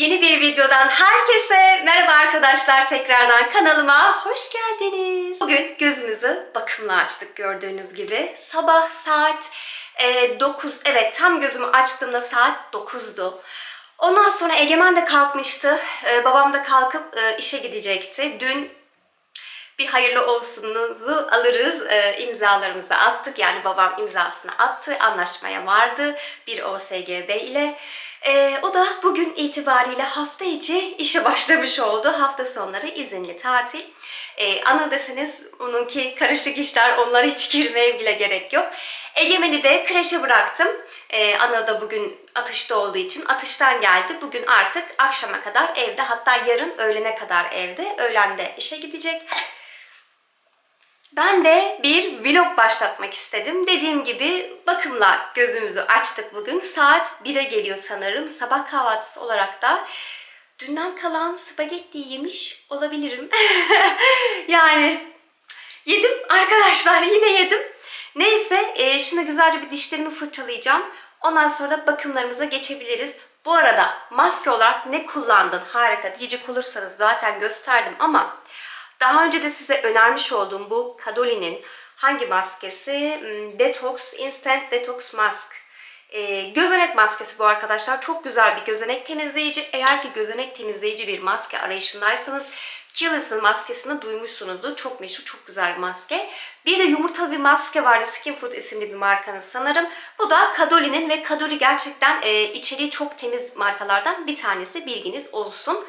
Yeni bir videodan herkese merhaba arkadaşlar tekrardan kanalıma hoş geldiniz. Bugün gözümüzü bakımla açtık gördüğünüz gibi. Sabah saat e, 9 evet tam gözümü açtığımda saat 9'du. Ondan sonra Egemen de kalkmıştı. E, babam da kalkıp e, işe gidecekti. Dün bir hayırlı olsunuzu alırız. E, imzalarımızı attık. Yani babam imzasını attı. Anlaşmaya vardı bir OSGB ile. E, o da bugün itibariyle hafta içi işe başlamış oldu. Hafta sonları izinli tatil. E, Anıl deseniz onunki karışık işler. Onlara hiç girmeye bile gerek yok. Egemen'i de kreşe bıraktım. E, Anıl da bugün atışta olduğu için atıştan geldi. Bugün artık akşama kadar evde. Hatta yarın öğlene kadar evde. Öğlende işe gidecek. Ben de bir vlog başlatmak istedim. Dediğim gibi bakımla gözümüzü açtık bugün. Saat 1'e geliyor sanırım. Sabah kahvaltısı olarak da dünden kalan spagetti yemiş olabilirim. yani yedim arkadaşlar yine yedim. Neyse e, şimdi güzelce bir dişlerimi fırçalayacağım. Ondan sonra da bakımlarımıza geçebiliriz. Bu arada maske olarak ne kullandın? Harika diyecek olursanız zaten gösterdim ama daha önce de size önermiş olduğum bu Kadoli'nin hangi maskesi? Hmm, Detox, Instant Detox Mask. Ee, gözenek maskesi bu arkadaşlar. Çok güzel bir gözenek temizleyici. Eğer ki gözenek temizleyici bir maske arayışındaysanız Kiehl's'ın maskesini duymuşsunuzdur. Çok meşhur, çok güzel bir maske. Bir de yumurtalı bir maske vardı. Skin Food isimli bir markanın sanırım. Bu da Kadoli'nin ve Kadoli gerçekten e, içeriği çok temiz markalardan bir tanesi. Bilginiz olsun.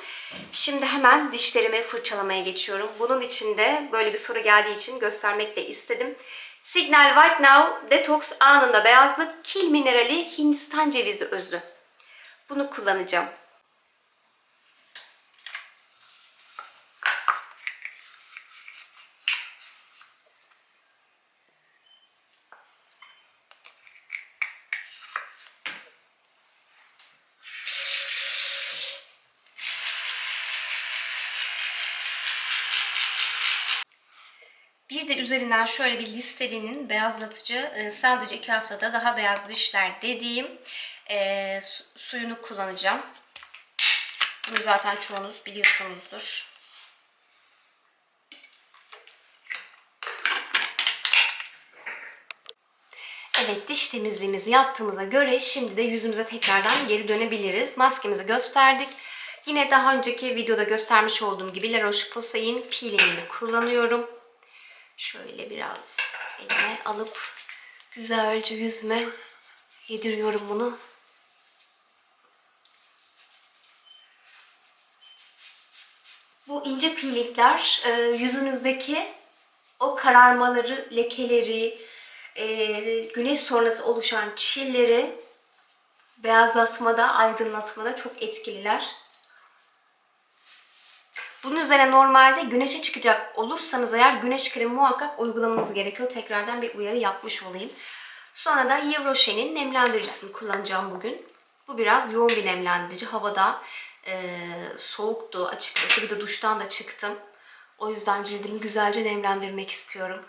Şimdi hemen dişlerimi fırçalamaya geçiyorum. Bunun için de böyle bir soru geldiği için göstermek de istedim. Signal White Now Detox anında beyazlık kil minerali Hindistan cevizi özü. Bunu kullanacağım. Bir de üzerinden şöyle bir listelinin beyazlatıcı e, sadece iki haftada daha beyaz dişler dediğim e, su- suyunu kullanacağım. Bunu zaten çoğunuz biliyorsunuzdur. Evet diş temizliğimizi yaptığımıza göre şimdi de yüzümüze tekrardan geri dönebiliriz. Maskemizi gösterdik. Yine daha önceki videoda göstermiş olduğum gibi La Roche-Posay'in peelingini kullanıyorum. Şöyle biraz elime alıp güzelce yüzüme yediriyorum bunu. Bu ince peelingler e, yüzünüzdeki o kararmaları, lekeleri, e, güneş sonrası oluşan çilleri beyazlatmada, aydınlatmada çok etkililer. Bunun üzerine normalde güneşe çıkacak olursanız eğer güneş kremi muhakkak uygulamanız gerekiyor. Tekrardan bir uyarı yapmış olayım. Sonra da Yves Rocher'in nemlendiricisini kullanacağım bugün. Bu biraz yoğun bir nemlendirici. Havada e, soğuktu açıkçası. Bir de duştan da çıktım. O yüzden cildimi güzelce nemlendirmek istiyorum.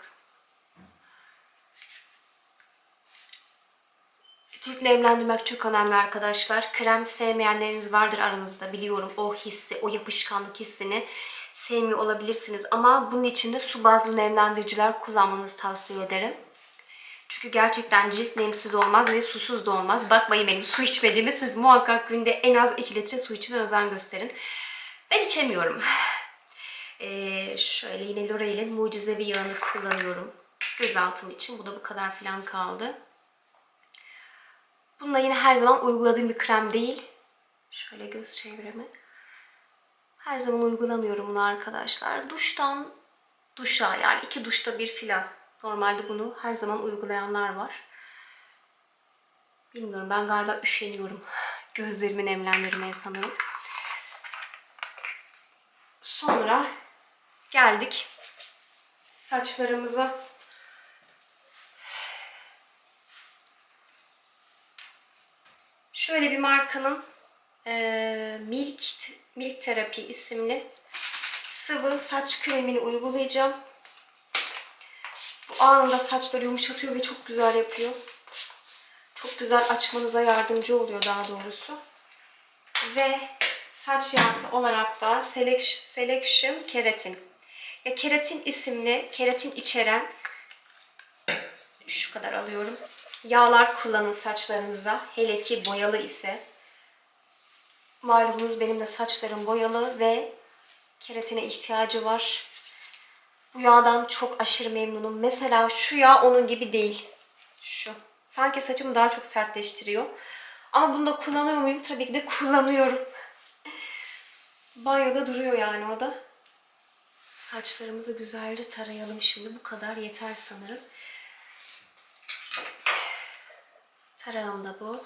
Cilt nemlendirmek çok önemli arkadaşlar. Krem sevmeyenleriniz vardır aranızda biliyorum. O hissi, o yapışkanlık hissini sevmiyor olabilirsiniz. Ama bunun için de su bazlı nemlendiriciler kullanmanızı tavsiye ederim. Çünkü gerçekten cilt nemsiz olmaz ve susuz da olmaz. Bakmayın benim su içmediğimi siz muhakkak günde en az 2 litre su için özen gösterin. Ben içemiyorum. Ee, şöyle yine L'Oreal'in mucizevi yağını kullanıyorum. Gözaltım için. Bu da bu kadar falan kaldı. Bununla yine her zaman uyguladığım bir krem değil. Şöyle göz çevremi. Her zaman uygulamıyorum bunu arkadaşlar. Duştan duşa yani iki duşta bir filan. Normalde bunu her zaman uygulayanlar var. Bilmiyorum ben galiba üşeniyorum. Gözlerimi nemlendirmeye sanırım. Sonra geldik saçlarımıza. Şöyle bir markanın eee, Milk Milk Terapi isimli sıvı saç kremini uygulayacağım. Bu anında saçları yumuşatıyor ve çok güzel yapıyor. Çok güzel açmanıza yardımcı oluyor daha doğrusu. Ve saç yağısı olarak da Selection Keratin. Ya keratin isimli, keratin içeren şu kadar alıyorum. Yağlar kullanın saçlarınızda. Hele ki boyalı ise. Malumunuz benim de saçlarım boyalı ve keratine ihtiyacı var. Bu yağdan çok aşırı memnunum. Mesela şu yağ onun gibi değil. Şu. Sanki saçımı daha çok sertleştiriyor. Ama bunu da kullanıyor muyum? Tabii ki de kullanıyorum. Banyoda duruyor yani o da. Saçlarımızı güzelce tarayalım şimdi. Bu kadar yeter sanırım. Tarağım da bu.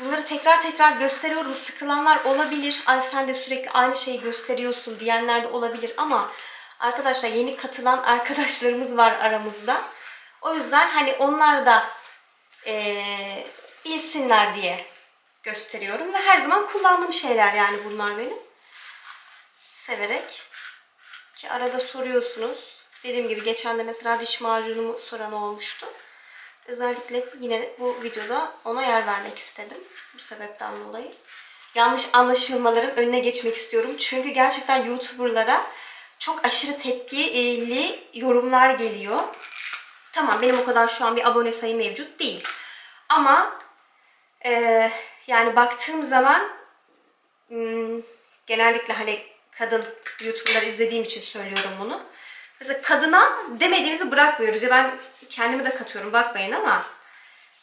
Bunları tekrar tekrar gösteriyorum. Sıkılanlar olabilir. Ay sen de sürekli aynı şeyi gösteriyorsun diyenler de olabilir ama arkadaşlar yeni katılan arkadaşlarımız var aramızda. O yüzden hani onlar da eee, bilsinler diye gösteriyorum ve her zaman kullandığım şeyler yani bunlar benim. Severek ki arada soruyorsunuz. Dediğim gibi geçen de mesela diş macunumu soran olmuştu. Özellikle yine bu videoda ona yer vermek istedim. Bu sebepten dolayı. Yanlış anlaşılmaların önüne geçmek istiyorum. Çünkü gerçekten YouTuber'lara çok aşırı tepkili yorumlar geliyor. Tamam benim o kadar şu an bir abone sayı mevcut değil. Ama e, yani baktığım zaman hmm, genellikle hani kadın YouTuber'ları izlediğim için söylüyorum bunu. Mesela kadına demediğimizi bırakmıyoruz. Ya ben kendimi de katıyorum bakmayın ama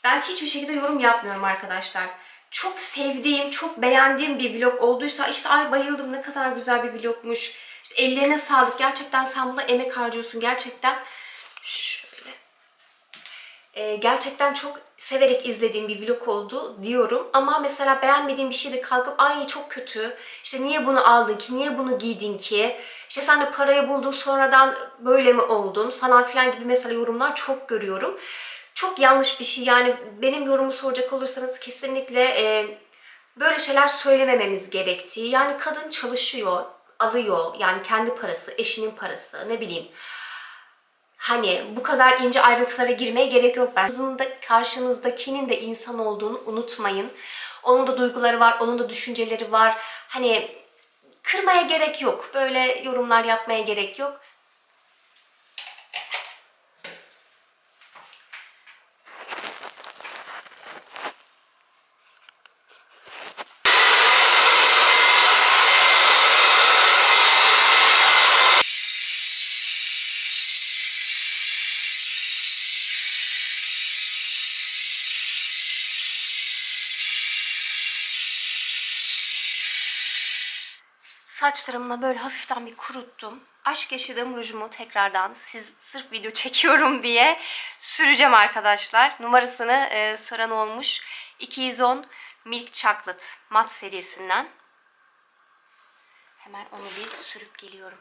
ben hiçbir şekilde yorum yapmıyorum arkadaşlar. Çok sevdiğim, çok beğendiğim bir vlog olduysa işte ay bayıldım ne kadar güzel bir vlogmuş. İşte ellerine sağlık. Gerçekten sen buna emek harcıyorsun. Gerçekten şöyle e, gerçekten çok severek izlediğim bir vlog oldu diyorum. Ama mesela beğenmediğim bir şeyde kalkıp ay çok kötü, işte niye bunu aldın ki, niye bunu giydin ki, işte sen de parayı buldun sonradan böyle mi oldun falan filan gibi mesela yorumlar çok görüyorum. Çok yanlış bir şey yani benim yorumu soracak olursanız kesinlikle e, böyle şeyler söylemememiz gerektiği. Yani kadın çalışıyor, alıyor yani kendi parası, eşinin parası ne bileyim. Hani bu kadar ince ayrıntılara girmeye gerek yok ben. Sizin de karşınızdakinin de insan olduğunu unutmayın. Onun da duyguları var, onun da düşünceleri var. Hani kırmaya gerek yok. Böyle yorumlar yapmaya gerek yok. Saçlarımla böyle hafiften bir kuruttum. Aşk yaşadığım rujumu tekrardan siz sırf video çekiyorum diye süreceğim arkadaşlar. Numarasını e, soran olmuş. 210 Milk Chocolate mat serisinden. Hemen onu bir sürüp geliyorum.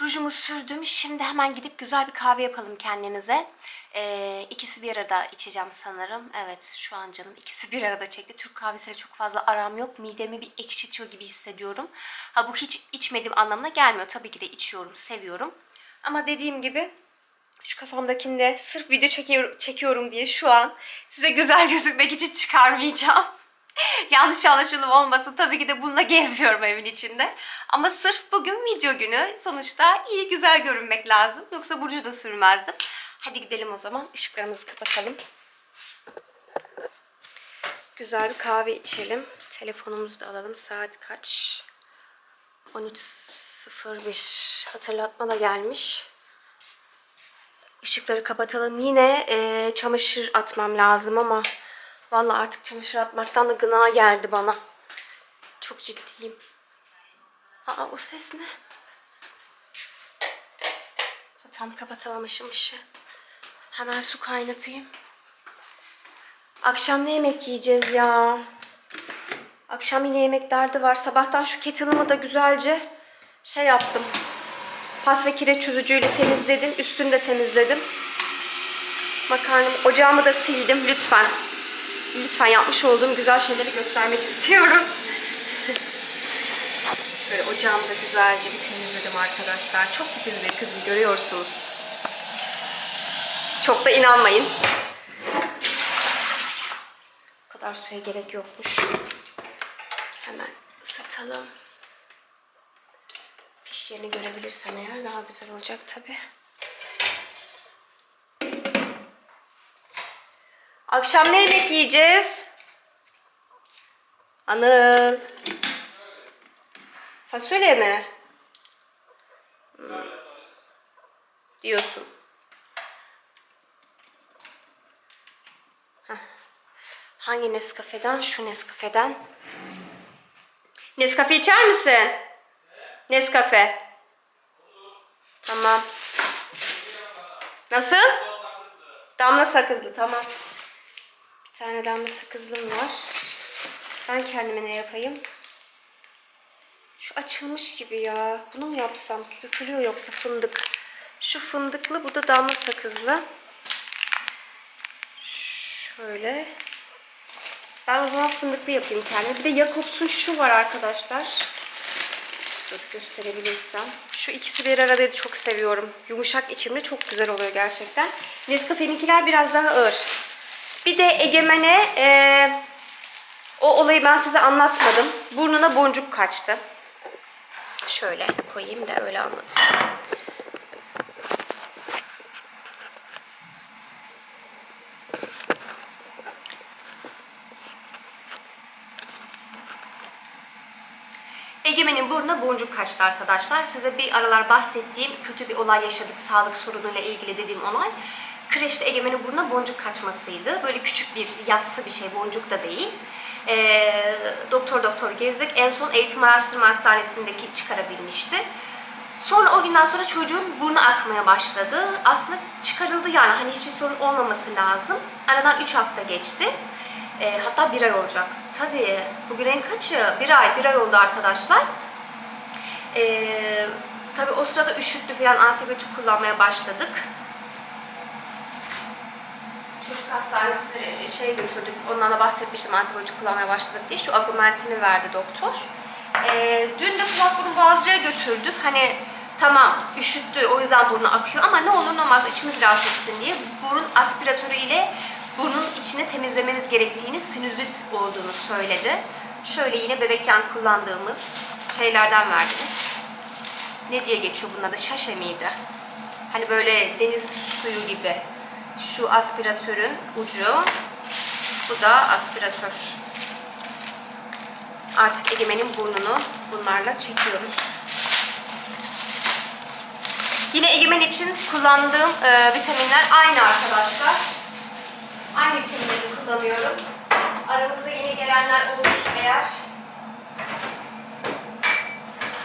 Rujumu sürdüm. Şimdi hemen gidip güzel bir kahve yapalım kendimize. Ee, ikisi bir arada içeceğim sanırım. Evet şu an canım ikisi bir arada çekti. Türk kahvesiyle çok fazla aram yok. Midemi bir ekşitiyor gibi hissediyorum. Ha bu hiç içmediğim anlamına gelmiyor. Tabii ki de içiyorum, seviyorum. Ama dediğim gibi şu kafamdakini de sırf video çekiyor, çekiyorum diye şu an size güzel gözükmek için çıkarmayacağım. Yanlış anlaşılım olmasın. Tabii ki de bununla gezmiyorum evin içinde. Ama sırf bugün video günü. Sonuçta iyi güzel görünmek lazım. Yoksa Burcu da sürmezdim. Hadi gidelim o zaman. Işıklarımızı kapatalım. Güzel bir kahve içelim. Telefonumuzu da alalım. Saat kaç? 13.01 hatırlatma da gelmiş. Işıkları kapatalım. Yine e, çamaşır atmam lazım ama vallahi artık çamaşır atmaktan da gına geldi bana. Çok ciddiyim. Aa o ses ne? Tam kapatamamışım ışığı. Hemen su kaynatayım. Akşam ne yemek yiyeceğiz ya? Akşam yine yemek derdi var. Sabahtan şu kettle'ımı da güzelce şey yaptım. Pas ve kireç çözücüyle temizledim. Üstünü de temizledim. Makarnamı, ocağımı da sildim lütfen. Lütfen yapmış olduğum güzel şeyleri göstermek istiyorum. Böyle ocağımı da güzelce bir temizledim arkadaşlar. Çok titiz bir kızım görüyorsunuz. Çok da inanmayın. Bu kadar suya gerek yokmuş. Hemen ısıtalım. Piş yerini görebilirsem eğer daha güzel olacak tabi. Akşam ne yemek yiyeceğiz? Anıl. Fasulye mi? Hmm. Diyorsun. Hangi Nescafe'den? Şu Nescafe'den. Nescafe içer misin? Nescafe. Tamam. Nasıl? Damla sakızlı tamam. Bir tane damla sakızlım var. Ben kendime ne yapayım? Şu açılmış gibi ya. Bunu mu yapsam? Dökülüyor yoksa fındık. Şu fındıklı, bu da damla sakızlı. Şöyle. Ben o zaman fındıklı yapayım kendime. Bir de Jacobs'un şu var arkadaşlar. Dur gösterebilirsem. Şu ikisi bir arada çok seviyorum. Yumuşak içimli çok güzel oluyor gerçekten. Nescafe'ninkiler biraz daha ağır. Bir de Egemen'e eee, o olayı ben size anlatmadım. Burnuna boncuk kaçtı. Şöyle koyayım da öyle anlatayım. Egemen'in burnuna boncuk kaçtı arkadaşlar. Size bir aralar bahsettiğim kötü bir olay yaşadık sağlık sorunuyla ilgili dediğim olay. Kreşte Egemen'in burnuna boncuk kaçmasıydı. Böyle küçük bir yassı bir şey boncuk da değil. Ee, doktor doktor gezdik. En son eğitim araştırma hastanesindeki çıkarabilmişti. Sonra o günden sonra çocuğun burnu akmaya başladı. Aslında çıkarıldı yani hani hiçbir sorun olmaması lazım. Aradan 3 hafta geçti. Ee, hatta bir ay olacak. Tabii bugün en kaçı? Bir ay, bir ay oldu arkadaşlar. Ee, tabii o sırada üşüttü falan antibiyotik kullanmaya başladık. Çocuk hastanesine şey götürdük. Ondan da bahsetmiştim antibiyotik kullanmaya başladık diye. Şu agumentini verdi doktor. Ee, dün de kulak burun boğazcıya götürdük. Hani tamam üşüttü o yüzden burnu akıyor ama ne olur ne olmaz içimiz rahat etsin diye burun aspiratörü ile burnun içini temizlememiz gerektiğini, sinüzit olduğunu söyledi. Şöyle yine bebekken kullandığımız şeylerden verdi. Ne diye geçiyor bunun adı? Şaşe miydi? Hani böyle deniz suyu gibi. Şu aspiratörün ucu. Bu da aspiratör. Artık Egemen'in burnunu bunlarla çekiyoruz. Yine Egemen için kullandığım e, vitaminler aynı arkadaşlar. Aynı vitaminleri kullanıyorum. Aramızda yeni gelenler olursa eğer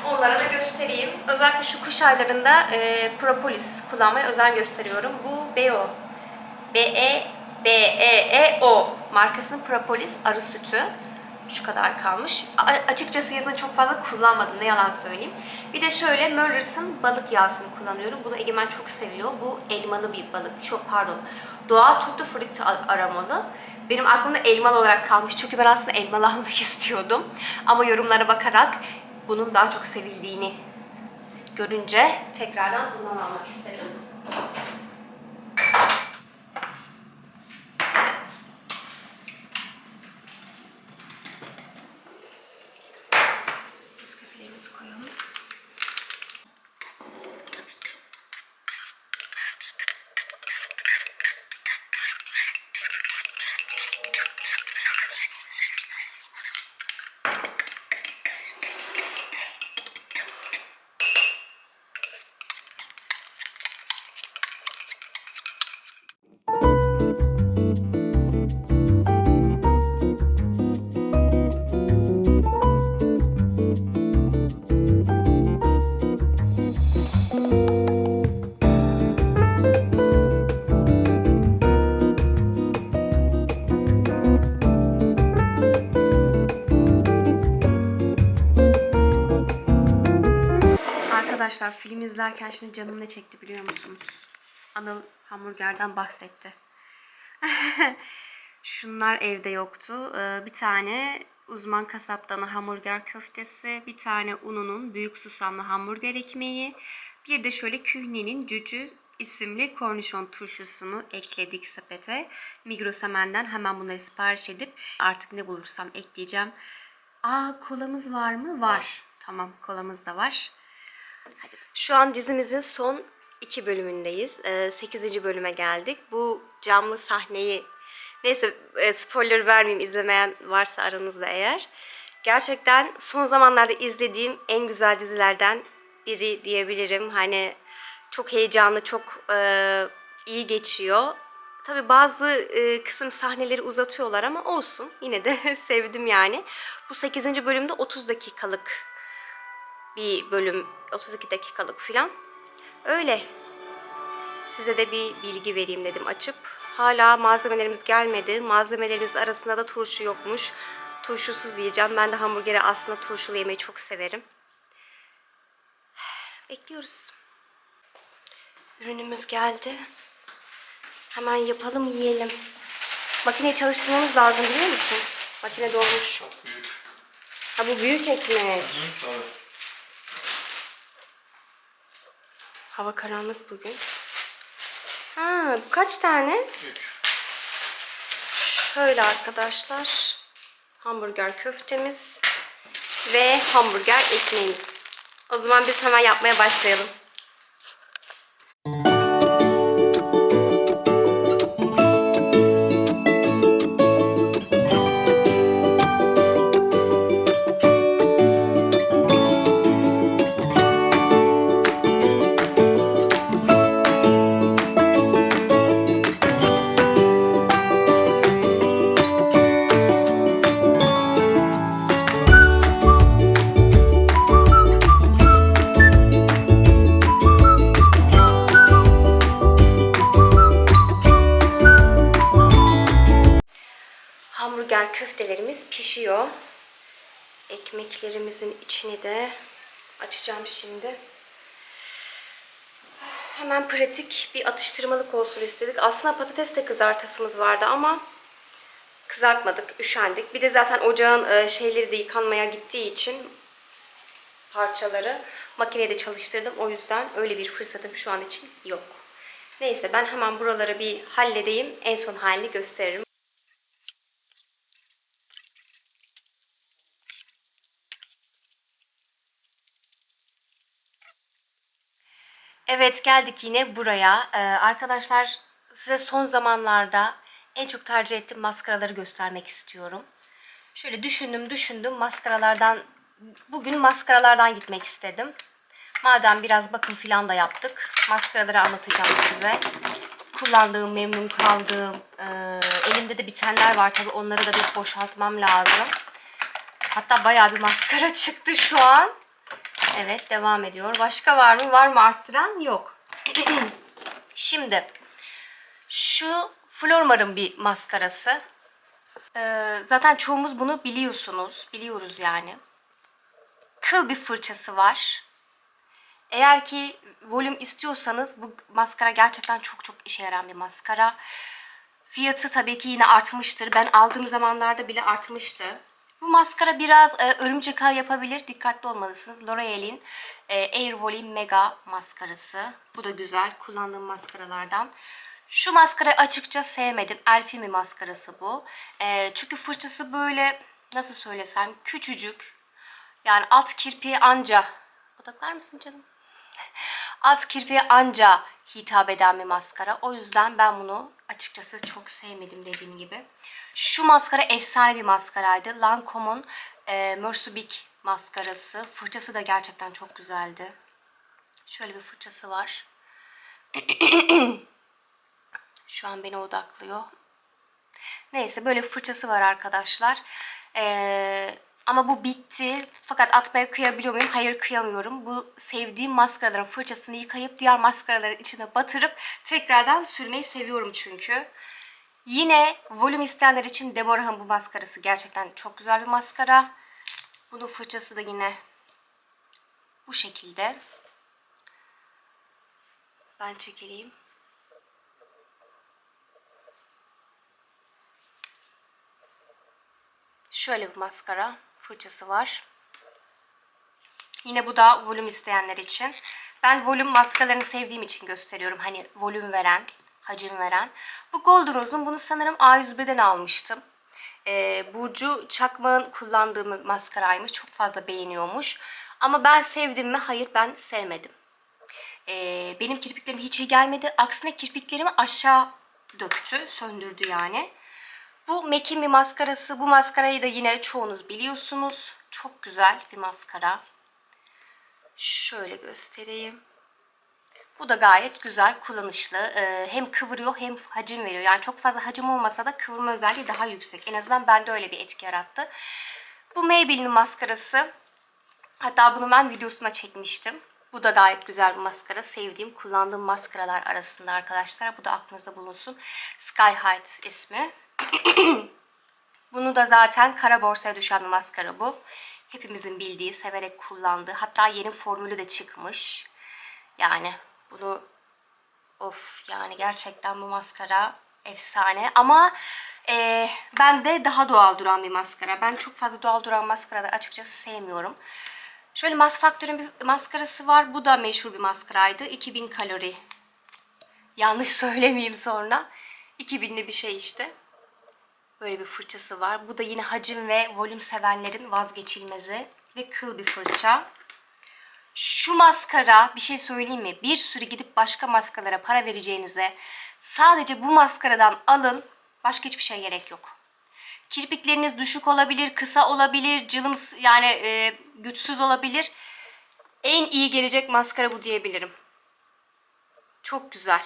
onlara da göstereyim. Özellikle şu kış aylarında e, propolis kullanmaya özen gösteriyorum. Bu BO. B-E B-E-E-O markasının propolis arı sütü. Şu kadar kalmış. A- açıkçası yazın çok fazla kullanmadım ne yalan söyleyeyim. Bir de şöyle Möllers'ın balık yağsını kullanıyorum. Bunu Egemen çok seviyor. Bu elmalı bir balık. Çok pardon. Doğal tutti frutti aromalı. Benim aklımda elmalı olarak kalmış. Çünkü ben aslında elmalı almak istiyordum. Ama yorumlara bakarak bunun daha çok sevildiğini görünce tekrardan bundan almak istedim. Arkadaşlar film izlerken şimdi canım ne çekti biliyor musunuz? Anıl hamburgerden bahsetti. Şunlar evde yoktu. Ee, Bir tane uzman kasaptan hamburger köftesi, bir tane ununun büyük susamlı hamburger ekmeği, bir de şöyle kühnenin cücü isimli kornişon turşusunu ekledik sepete. Migros Hemen'den hemen bunları sipariş edip artık ne bulursam ekleyeceğim. Aa kolamız var mı? Var. Tamam kolamız da var. Şu an dizimizin son iki bölümündeyiz. Ee, 8. bölüme geldik. Bu camlı sahneyi neyse e, spoiler vermeyeyim izlemeyen varsa aranızda eğer. Gerçekten son zamanlarda izlediğim en güzel dizilerden biri diyebilirim. Hani çok heyecanlı, çok e, iyi geçiyor. Tabii bazı e, kısım sahneleri uzatıyorlar ama olsun. Yine de sevdim yani. Bu 8. bölümde 30 dakikalık bir bölüm 32 dakikalık filan. Öyle. Size de bir bilgi vereyim dedim açıp. Hala malzemelerimiz gelmedi. Malzemelerimiz arasında da turşu yokmuş. Turşusuz diyeceğim. Ben de hamburgeri aslında turşulu yemeyi çok severim. Bekliyoruz. Ürünümüz geldi. Hemen yapalım yiyelim. Makineyi çalıştırmamız lazım biliyor musun? Makine dolmuş. Ha bu büyük ekmek. Evet. Hava karanlık bugün. Ha, kaç tane? Üç. Şöyle arkadaşlar. Hamburger köftemiz ve hamburger ekmeğimiz. O zaman biz hemen yapmaya başlayalım. Hamburger köftelerimiz pişiyor. Ekmeklerimizin içini de açacağım şimdi. Hemen pratik bir atıştırmalık olsun istedik. Aslında patates de kızartasımız vardı ama kızartmadık, üşendik. Bir de zaten ocağın e, şeyleri de yıkanmaya gittiği için parçaları makinede çalıştırdım. O yüzden öyle bir fırsatım şu an için yok. Neyse ben hemen buraları bir halledeyim. En son halini gösteririm. Evet geldik yine buraya. Ee, arkadaşlar size son zamanlarda en çok tercih ettiğim maskaraları göstermek istiyorum. Şöyle düşündüm düşündüm maskaralardan bugün maskaralardan gitmek istedim. Madem biraz bakım filan da yaptık. Maskaraları anlatacağım size. Kullandığım, memnun kaldığım, e, elimde de bitenler var tabii onları da bir boşaltmam lazım. Hatta bayağı bir maskara çıktı şu an. Evet devam ediyor. Başka var mı? Var mı arttıran? Yok. Şimdi şu Flormar'ın bir maskarası. Ee, zaten çoğumuz bunu biliyorsunuz. Biliyoruz yani. Kıl bir fırçası var. Eğer ki volüm istiyorsanız bu maskara gerçekten çok çok işe yarayan bir maskara. Fiyatı tabii ki yine artmıştır. Ben aldığım zamanlarda bile artmıştı. Bu maskara biraz e, örümcek ağ yapabilir. Dikkatli olmalısınız. L'Oreal'in e, Air Volume Mega maskarası. Bu da güzel. Kullandığım maskaralardan. Şu maskarayı açıkça sevmedim. Elfimi maskarası bu. E, çünkü fırçası böyle nasıl söylesem küçücük. Yani alt kirpiği anca. Odaklar mısın canım? Alt kirpiğe anca hitap eden bir maskara. O yüzden ben bunu açıkçası çok sevmedim dediğim gibi. Şu maskara efsane bir maskaraydı. Lancome'un e, Mercibic maskarası. Fırçası da gerçekten çok güzeldi. Şöyle bir fırçası var. Şu an beni odaklıyor. Neyse böyle fırçası var arkadaşlar. Eee ama bu bitti. Fakat atmaya kıyabiliyor muyum? Hayır kıyamıyorum. Bu sevdiğim maskaraların fırçasını yıkayıp diğer maskaraların içine batırıp tekrardan sürmeyi seviyorum çünkü. Yine volüm isteyenler için Demora'nın bu maskarası gerçekten çok güzel bir maskara. Bunun fırçası da yine bu şekilde. Ben çekileyim. Şöyle bir maskara fırçası var. Yine bu da volüm isteyenler için. Ben volüm maskaralarını sevdiğim için gösteriyorum. Hani volüm veren, hacim veren. Bu Golden Rose'un bunu sanırım A101'den almıştım. Ee, Burcu Çakmak'ın kullandığı maskaraymış. Çok fazla beğeniyormuş. Ama ben sevdim mi? Hayır ben sevmedim. Ee, benim kirpiklerim hiç iyi gelmedi. Aksine kirpiklerimi aşağı döktü, söndürdü yani. Bu bir maskarası. Bu maskarayı da yine çoğunuz biliyorsunuz. Çok güzel bir maskara. Şöyle göstereyim. Bu da gayet güzel, kullanışlı. Ee, hem kıvırıyor hem hacim veriyor. Yani çok fazla hacim olmasa da kıvırma özelliği daha yüksek. En azından bende öyle bir etki yarattı. Bu Maybelline'in maskarası. Hatta bunu ben videosuna çekmiştim. Bu da gayet güzel bir maskara. Sevdiğim, kullandığım maskaralar arasında arkadaşlar. Bu da aklınızda bulunsun. Sky High ismi. Bunu da zaten kara borsaya düşen bir maskara bu. Hepimizin bildiği, severek kullandığı. Hatta yeni formülü de çıkmış. Yani bunu of yani gerçekten bu maskara efsane. Ama e, ben de daha doğal duran bir maskara. Ben çok fazla doğal duran maskaraları açıkçası sevmiyorum. Şöyle Mass Factor'ın bir maskarası var. Bu da meşhur bir maskaraydı. 2000 kalori. Yanlış söylemeyeyim sonra. 2000'li bir şey işte. Böyle bir fırçası var. Bu da yine hacim ve volüm sevenlerin vazgeçilmezi ve kıl bir fırça. Şu maskara bir şey söyleyeyim mi? Bir sürü gidip başka maskaralara para vereceğinize sadece bu maskaradan alın. Başka hiçbir şey gerek yok. Kirpikleriniz düşük olabilir, kısa olabilir, cılım yani e, güçsüz olabilir. En iyi gelecek maskara bu diyebilirim. Çok güzel.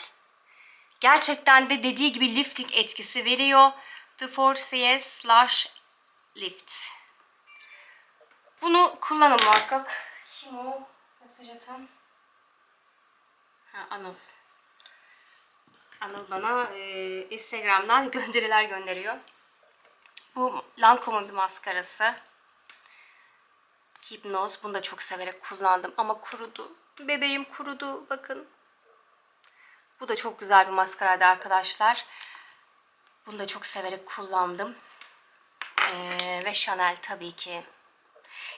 Gerçekten de dediği gibi lifting etkisi veriyor. The 4CS Slash Lift. Bunu kullanın muhakkak. Kim o? Mesaj atan. Ha, Anıl. Anıl bana e, Instagram'dan gönderiler gönderiyor. Bu Lancome'un bir maskarası. Hipnoz. Bunu da çok severek kullandım ama kurudu. Bebeğim kurudu. Bakın. Bu da çok güzel bir maskaraydı arkadaşlar. Bunu da çok severek kullandım. Ee, ve Chanel tabii ki.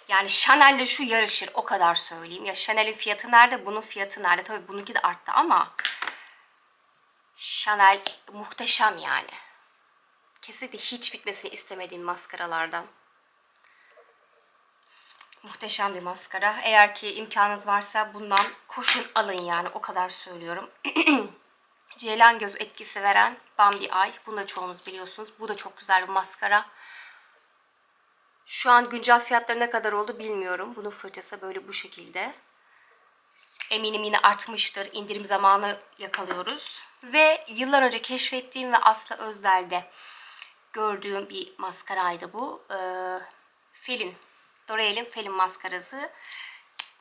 Yani Chanel'le şu yarışır o kadar söyleyeyim. Ya Chanel'in fiyatı nerede? Bunun fiyatı nerede? Tabii bununki de arttı ama Chanel muhteşem yani. Kesinlikle hiç bitmesini istemediğim maskaralardan. Muhteşem bir maskara. Eğer ki imkanınız varsa bundan koşun alın yani o kadar söylüyorum. Ceylan göz etkisi veren Bambi Eye. Bunu da çoğunuz biliyorsunuz. Bu da çok güzel bir maskara. Şu an güncel fiyatları ne kadar oldu bilmiyorum. Bunun fırçası böyle bu şekilde. Eminim yine artmıştır. İndirim zamanı yakalıyoruz. Ve yıllar önce keşfettiğim ve Aslı Özdel'de gördüğüm bir maskaraydı bu. Ee, Felin. L'Oreal'in Felin maskarası.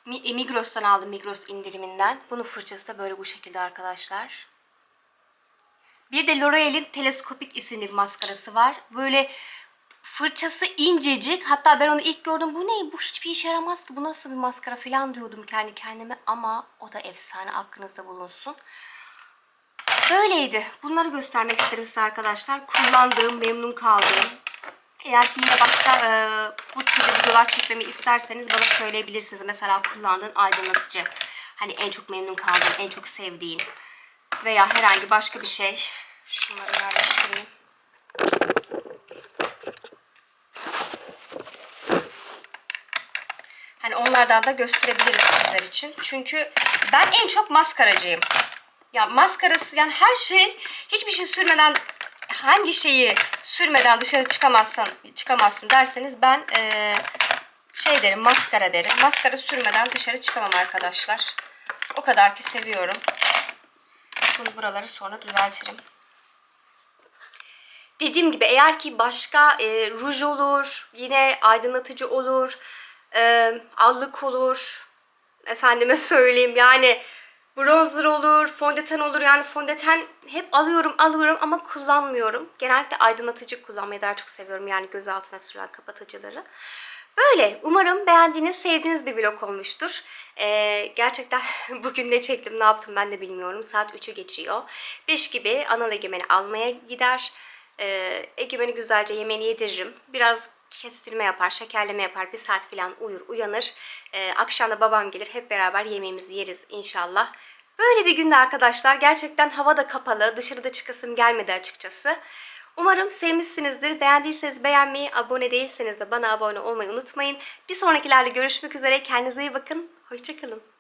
Mi- Migros'tan aldım Migros indiriminden. Bunun fırçası da böyle bu şekilde arkadaşlar. Bir de L'Oreal'in Teleskopik isimli bir maskarası var. Böyle fırçası incecik. Hatta ben onu ilk gördüm. Bu ne? Bu hiçbir işe yaramaz ki. Bu nasıl bir maskara falan diyordum kendi kendime. Ama o da efsane aklınızda bulunsun. Böyleydi. Bunları göstermek isterim size arkadaşlar. Kullandığım, memnun kaldığım. Eğer ki yine başka e, bu türde videolar çekmemi isterseniz bana söyleyebilirsiniz. Mesela kullandığın aydınlatıcı. Hani en çok memnun kaldığın, en çok sevdiğin. Veya herhangi başka bir şey. Şunları yerleştireyim. Hani onlardan da gösterebilirim sizler için. Çünkü ben en çok maskaracıyım. Ya maskarası yani her şey hiçbir şey sürmeden hangi şeyi sürmeden dışarı çıkamazsın çıkamazsın derseniz ben eee, şey derim maskara derim. Maskara sürmeden dışarı çıkamam arkadaşlar. O kadar ki seviyorum. Bunu buraları sonra düzeltirim. Dediğim gibi eğer ki başka e, ruj olur, yine aydınlatıcı olur, e, allık olur, efendime söyleyeyim yani bronzer olur, fondöten olur. Yani fondöten hep alıyorum alıyorum ama kullanmıyorum. Genellikle aydınlatıcı kullanmayı daha çok seviyorum. Yani göz altına sürülen kapatıcıları. Böyle. Umarım beğendiğiniz, sevdiğiniz bir vlog olmuştur. Ee, gerçekten bugün ne çektim, ne yaptım ben de bilmiyorum. Saat 3'ü geçiyor. 5 gibi Anıl Egemen'i almaya gider. Ee, Egemen'i güzelce yemeğini yediririm. Biraz kestirme yapar, şekerleme yapar. Bir saat falan uyur, uyanır. Ee, akşam da babam gelir. Hep beraber yemeğimizi yeriz inşallah. Böyle bir günde arkadaşlar. Gerçekten hava da kapalı. Dışarıda çıkasım gelmedi açıkçası. Umarım sevmişsinizdir. Beğendiyseniz beğenmeyi, abone değilseniz de bana abone olmayı unutmayın. Bir sonrakilerde görüşmek üzere. Kendinize iyi bakın. Hoşçakalın.